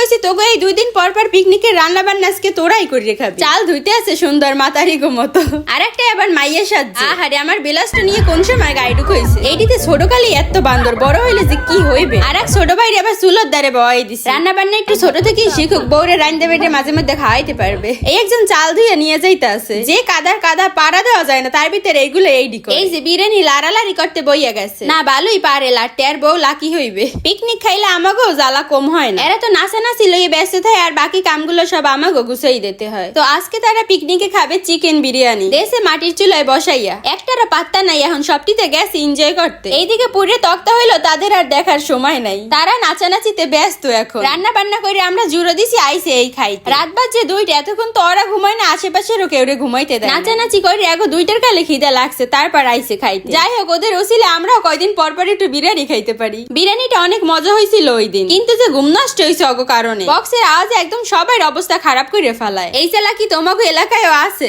কইছি তোকে এই দুই দিন পর পর পিকনিকের রান্না বান্না আজকে তোরাই করে খাবি চাল ধুইতে আছে সুন্দর মাতারি গো মতো। আর একটা আবার মাইয়ের সাজছে আহারে আমার বিলাসটা নিয়ে কোন সময় গাইডুক হইছে? এইটিতে ছোট কালি এত বান্দর বড় হইলে যে কি হইবে? আর এক ছোট ভাইরে আবার চুলোর দ্বারে বয় দিছে। রান্না বান্না একটু ছোট থেকেই শিখুক বউরে রান্দে বেটে মাঝে মধ্যে খাওয়াইতে পারবে। এই একজন চাল ধুয়ে নিয়ে যাইতে আছে। যে কাদার কাদা পাড়া দেওয়া যায় না তার ভিতরে এইগুলো এই ডিকো এই যে বিরিয়ানি লারালারি করতে বইয়া গেছে। না ভালোই পারে লাটতে আর বউ লাকি হইবে। পিকনিক খাইলে আমাকেও জ্বালা কম হয় না। এরা তো নাচানাচি লইয়ে ব্যস্ত থাকে আর বাকি কামগুলো সব আমাকে গুছাই দিতে হয়। তো আজকে তারা পিকনিকে খাবে চিকেন বিরিয়ানি। দেশে মাটির চুলায় বসাইয়া। একটারা পাত্তা নাই, এখন সবটিতে গেছে এনজয় করতে। এইদিকে পুরে তক্তা হইল তাদের আর দেখার সময় নাই। তারা নাচানাচিতে ব্যস্ত এখন। রান্না বান্না করে আমরা জুড়ো দিছি আইসে এই খাই রাত বাজছে দুইটা, এতক্ষণ তো ওরা ঘুমায় না, আশেপাশেরও কেউ রে ঘুমাইতে দেয় নাচানাচি করে এখন দুইটার কালে খিদে লাগছে, তারপর আইসে খাইতে। যাই হোক, ওদের ওসিলে আমরাও কয়দিন পর পর একটু বিরিয়ানি খাইতে পারি। বিরিয়ানিটা অনেক মজা হয়েছিল ওই দিন কিন্তু যে ঘুম নষ্ট হয়েছে অগ কারণে। বক্সের আওয়াজে একদম সবার অবস্থা খারাপ করে ফেলায়। এই চালাকি তোমাকে এলাকায়ও আছে?